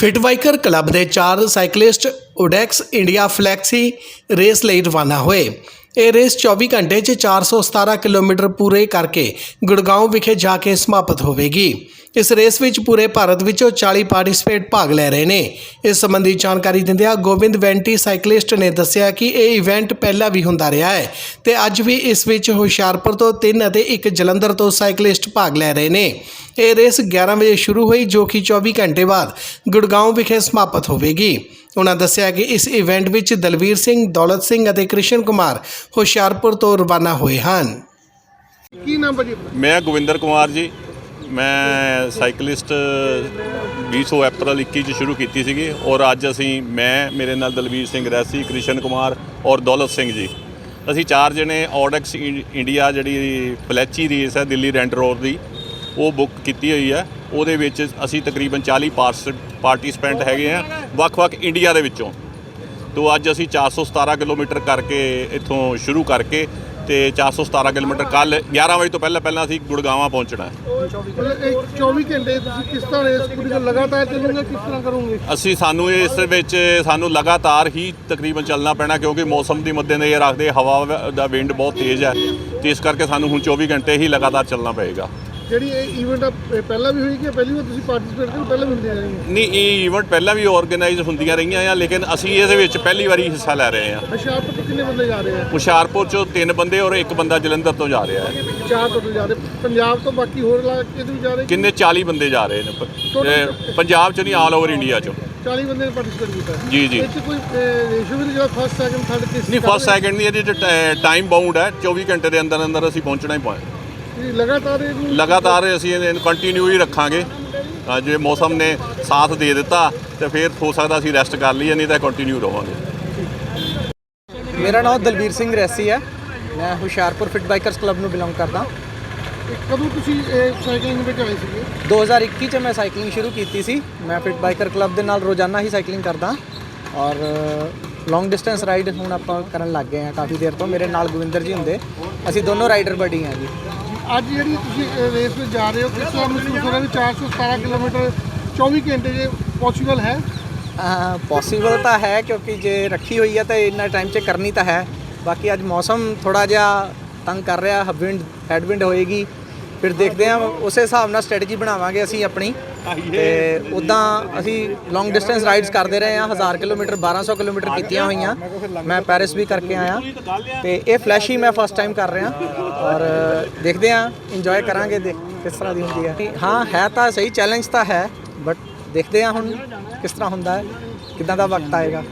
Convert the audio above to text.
Fit ਫਿਟਵਾਈਕਰ club ਦੇ ਚਾਰ cyclist Audax India flexi race ਲਈ ਰਵਾਨਾ ਹੋਏ। ਇਹ ਰੇਸ 24 ਘੰਟੇ 'ਚ 417 ਕਿਲੋਮੀਟਰ ਪੂਰੇ ਕਰਕੇ ਗੁੜਗਾਉਂ ਵਿਖੇ ਜਾ ਕੇ ਸਮਾਪਤ ਹੋਵੇਗੀ। ਇਸ ਰੇਸ ਵਿੱਚ ਪੂਰੇ ਭਾਰਤ ਵਿੱਚੋਂ 40 ਪਾਰਟਿਸਪੇਟ ਭਾਗ ਲੈ ਰਹੇ ਨੇ। ਇਸ ਸੰਬੰਧੀ ਜਾਣਕਾਰੀ ਦਿੰਦਿਆਂ ਗੋਬਿੰਦ ਵੈਂਟੀ ਸਾਈਕਲਿਸਟ ਨੇ ਦੱਸਿਆ ਕਿ ਇਹ ਇਵੈਂਟ ਪਹਿਲਾਂ ਵੀ ਹੁੰਦਾ ਰਿਹਾ ਹੈ ਤੇ ਅੱਜ ਵੀ ਇਸ ਵਿੱਚ ਹੁਸ਼ਿਆਰਪੁਰ ਤੋਂ ਤਿੰਨ ਅਤੇ ਇੱਕ ਜਲੰਧਰ ਤੋਂ ਸਾਈਕਲਿਸਟ ਭਾਗ ਲੈ ਰਹੇ ਨੇ। ਇਹ ਰੇਸ 11 ਵਜੇ ਸ਼ੁਰੂ ਹੋਈ ਜੋ ਕਿ 24 ਘੰਟੇ ਬਾਅਦ ਗੁੜਗਾਉਂ ਵਿਖੇ ਸਮਾਪਤ ਹੋਵੇਗੀ। ਉਹਨਾਂ ਦੱਸਿਆ ਕਿ ਇਸ ਇਵੈਂਟ ਵਿੱਚ ਦਲਵੀਰ ਸਿੰਘ ਦੌਲਤ ਸਿੰਘ ਅਤੇ ਕ੍ਰਿਸ਼ਨ ਕੁਮਾਰ ਹੁਸ਼ਿਆਰਪੁਰ ਤੋਂ ਰਵਾਨਾ ਹੋਏ ਹਨ। ਕੀ ਨਾਮ ਭਾਜੀ ਮੈਂ ਗੋਵਿੰਦਰ ਕੁਮਾਰ ਜੀ। ਮੈਂ ਸਾਈਕਲਿਸਟ 20 ਅਪ੍ਰੈਲ 21 ਚ ਸ਼ੁਰੂ ਕੀਤੀ ਸੀਗੀ ਔਰ ਅੱਜ ਅਸੀਂ ਮੈਂ ਮੇਰੇ ਨਾਲ ਦਲਵੀਰ ਸਿੰਘ ਰੈਸੀ ਕ੍ਰਿਸ਼ਨ ਕੁਮਾਰ ਔਰ ਦੌਲਤ ਸਿੰਘ ਜੀ। ਅਸੀਂ ਚਾਰ ਜਣੇ ਔਡੈਕਸ ਇੰਡੀਆ ਜਿਹੜੀ ਪਲੈਚੀ ਰੇਸ ਹੈ ਦਿੱਲੀ ਰੈਂਟ ਰੋਡ ਦੀ ਉਹ ਬੁੱਕ ਕੀਤੀ ਹੋਈ ਹੈ। ਉਹਦੇ ਵਿੱਚ ਅਸੀਂ ਤਕਰੀਬਨ 40 ਪਾਰਟਿਸਪੈਂਟ ਹੈਗੇ ਆ। ਵੱਖ-ਵੱਖ ਇੰਡੀਆ ਦੇ ਵਿੱਚੋਂ। ਤੋਂ ਅੱਜ ਅਸੀਂ 417 ਕਿਲੋਮੀਟਰ ਕਰਕੇ ਇੱਥੋਂ ਸ਼ੁਰੂ ਕਰਕੇ ਤੇ 417 ਕਿਲੋਮੀਟਰ ਕੱਲ 11 ਵਜੇ ਤੋਂ ਪਹਿਲਾਂ ਪਹਿਲਾਂ ਅਸੀਂ ਗੁੜਗਾਵਾਂ ਪਹੁੰਚਣਾ ਹੈ। ਮਤਲਬ ਇਹ 24 ਘੰਟੇ ਤੁਸੀਂ ਕਿਸ ਤਰ੍ਹਾਂ ਰੇਸ ਪੂਰੀ ਕਰ ਲਗਾਤਾਰ ਚੱਲੋਗੇ ਕਿਸ ਤਰ੍ਹਾਂ ਕਰੋਗੇ? ਅਸੀਂ ਸਾਨੂੰ ਇਸ ਵਿੱਚ ਸਾਨੂੰ ਲਗਾਤਾਰ ਹੀ ਤਕਰੀਬਨ ਚੱਲਣਾ ਪੈਣਾ ਕਿਉਂਕਿ ਮੌਸਮ ਦੀ ਮੱਦੇਨਜ਼ਰ ਰੱਖਦੇ ਹਵਾ ਦਾ ਵਿੰਡ ਬਹੁਤ ਤੇਜ਼ ਹੈ। ਤੇ ਇਸ ਕਰਕੇ ਸਾਨੂੰ ਹੁਣ 24 ਘੰਟੇ ਹੀ ਲਗਾਤਾਰ ਚੱਲਣਾ ਪਏਗਾ। ਜਿਹੜੀ ਇਹ ਇਵੈਂਟ ਪਹਿਲਾਂ ਵੀ ਹੋਈ ਕਿ ਪਹਿਲੀ ਵਾਰ ਤੁਸੀਂ ਪਾਰਟਿਸਿਪੇਟ ਕਰ ਪਹਿਲਾਂ ਵੀ ਹੁੰਦੀਆਂ ਰਹੀਆਂ? ਨਹੀਂ ਇਹ ਇਵੈਂਟ ਪਹਿਲਾਂ ਵੀ ਆਰਗੇਨਾਈਜ਼ ਹੁੰਦੀਆਂ ਰਹੀਆਂ ਆ ਲੇਕਿਨ ਅਸੀਂ ਇਹਦੇ ਵਿੱਚ ਪਹਿਲੀ ਵਾਰੀ ਹਿੱਸਾ ਲੈ ਰਹੇ ਹਾਂ। ਹੁਸ਼ਿਆਰਪੁਰ ਤੋਂ ਕਿੰਨੇ ਬੰਦੇ ਜਾ ਰਹੇ ਆ? ਹੁਸ਼ਿਆਰਪੁਰ ਚੋਂ ਤਿੰਨ ਬੰਦੇ ਔਰ ਇੱਕ ਬੰਦਾ ਜਲੰਧਰ ਤੋਂ ਜਾ ਰਿਹਾ ਹੈ। ਚਾਰ ਟੋਟਲ ਜਾ ਰਹੇ। ਪੰਜਾਬ ਤੋਂ ਬਾਕੀ ਹੋਰ ਇਲਾਕੇ ਤੋਂ ਵੀ ਜਾ ਰਹੇ? ਕਿੰਨੇ? 40 ਬੰਦੇ ਜਾ ਰਹੇ ਨੇ। ਪੰਜਾਬ ਚ ਨਹੀਂ ਆਲ ਓਵਰ ਇੰਡੀਆ ਚੋਂ। 40 ਬੰਦੇ ਨੇ ਪਾਰਟਿਸਿਪੇਟ ਕੀਤਾ। ਜੀ ਜੀ। ਇਹ ਕੋਈ ਰੇਸ਼ੋ ਵੀ ਜਿਹੜਾ ਫਸਟ ਸੈਕੰਡ ਥਰਡ ਕਿਸ ਨਹੀਂ ਫਸਟ ਸੈਕਿੰਡ ਨਹੀਂ ਇਹਦੇ ਚ ਟਾਈਮ ਬਾਉਂਡ ਹੈ। 24 ਘੰਟੇ ਦੇ ਅੰਦਰ ਅੰਦਰ ਅਸੀਂ ਪਹੁੰਚਣਾ ਹੀ ਪਾਏ ਲਗਾਤਾਰ ਲਗਾਤਾਰ ਅਸੀਂ ਇਹਨੂੰ ਕੰਟੀਨਿਊ ਹੀ ਰੱਖਾਂਗੇ। ਜੇ ਮੌਸਮ ਨੇ ਸਾਥ ਦੇ ਦਿੱਤਾ ਤੇ ਫਿਰ ਹੋ ਸਕਦਾ ਅਸੀਂ ਰੈਸਟ ਕਰ ਲਈਏ ਨਹੀਂ ਤਾਂ ਕੰਟੀਨਿਊ ਰਵਾਂਗੇ। ਮੇਰਾ ਨਾਮ ਦਲਵੀਰ ਸਿੰਘ ਰੈਸੀ ਹੈ। ਮੈਂ ਹੁਸ਼ਿਆਰਪੁਰ ਫਿਟ ਬਾਈਕਰਸ ਕਲੱਬ ਨੂੰ ਬਿਲੋਂਗ ਕਰਦਾ। ਕਦੋਂ ਤੁਸੀਂ ਇਹ ਸਾਈਕਲਿੰਗ ਵਿੱਚ ਆਏ ਸੀਗੇ? 2021 ਚ ਮੈਂ ਸਾਈਕਲਿੰਗ ਸ਼ੁਰੂ ਕੀਤੀ ਸੀ। ਮੈਂ ਫਿਟ ਬਾਈਕਰ ਕਲੱਬ ਦੇ ਨਾਲ ਰੋਜ਼ਾਨਾ ਹੀ ਸਾਈਕਲਿੰਗ ਕਰਦਾ। ਔਰ ਲੌਂਗ ਡਿਸਟੈਂਸ ਰਾਈਡ ਹੁਣ ਆਪਾਂ ਕਰਨ ਲੱਗ ਗਏ ਹਾਂ ਕਾਫੀ ਦੇਰ ਤੋਂ। ਮੇਰੇ ਨਾਲ ਗੋਵਿੰਦਰ ਜੀ ਹੁੰਦੇ। ਅਸੀਂ ਦੋਨੋਂ ਰਾਈਡਰ ਬਡੀ ਹਾਂ ਜੀ। ਅੱਜ ਜਿਹੜੀ ਤੁਸੀਂ ਰੇਸ ਵਿੱਚ ਜਾ ਰਹੇ ਹੋ, ਕਿਸ ਤਰ੍ਹਾਂ ਮਹਿਸੂਸ ਹੋ ਰਿਹਾ ਵੀ 417 ਕਿਲੋਮੀਟਰ 24 ਘੰਟੇ ਜੇ ਪੋਸੀਬਲ ਹੈ? ਪੋਸੀਬਲ ਤਾਂ ਹੈ, ਕਿਉਂਕਿ ਜੇ ਰੱਖੀ ਹੋਈ ਹੈ ਤਾਂ ਇੰਨਾ ਟਾਈਮ 'ਚ ਕਰਨੀ ਤਾਂ ਹੈ। ਬਾਕੀ ਅੱਜ ਮੌਸਮ ਥੋੜਾ ਜਿਹਾ ਤੰਗ ਕਰ ਰਿਹਾ ਵਿੰਡ ਹੈਡਵਿੰਡ ਹੋਏਗੀ। ਫਿਰ ਦੇਖਦੇ ਹਾਂ, ਉਸੇ ਹਿਸਾਬ ਨਾਲ ਸਟ੍ਰੈਟਜੀ ਬਣਾਵਾਂਗੇ ਅਸੀਂ ਆਪਣੀ। ਤੇ ਉਦਾਂ ਅਸੀਂ ਲੌਂਗ ਡਿਸਟੈਂਸ ਰਾਈਡਸ ਕਰਦੇ ਰਹੇ ਹਾਂ 1000 ਕਿਲੋਮੀਟਰ 1200 ਕਿਲੋਮੀਟਰ ਕੀਤੀਆਂ ਹੋਈਆਂ। ਮੈਂ ਪੈਰਿਸ ਵੀ ਕਰਕੇ ਆਇਆ। ਤੇ ਇਹ ਫਲੈਸ਼ ਹੀ ਮੈਂ ਫਸਟ ਟਾਈਮ ਕਰ ਰਿਹਾ। ਔਰ ਦੇਖਦੇ ਹਾਂ ਇੰਜੋਏ ਕਰਾਂਗੇ ਦੇਖ ਕਿਸ ਤਰ੍ਹਾਂ ਦੀ ਹੁੰਦੀ ਹੈ। ਹਾਂ, ਹੈ ਤਾਂ ਸਹੀ ਚੈਲੰਜ ਤਾਂ ਹੈ ਬਟ ਦੇਖਦੇ ਹਾਂ ਹੁਣ ਕਿਸ ਤਰ੍ਹਾਂ ਹੁੰਦਾ ਹੈ, ਕਿੱਦਾਂ ਦਾ ਵਕਤ ਆਏਗਾ।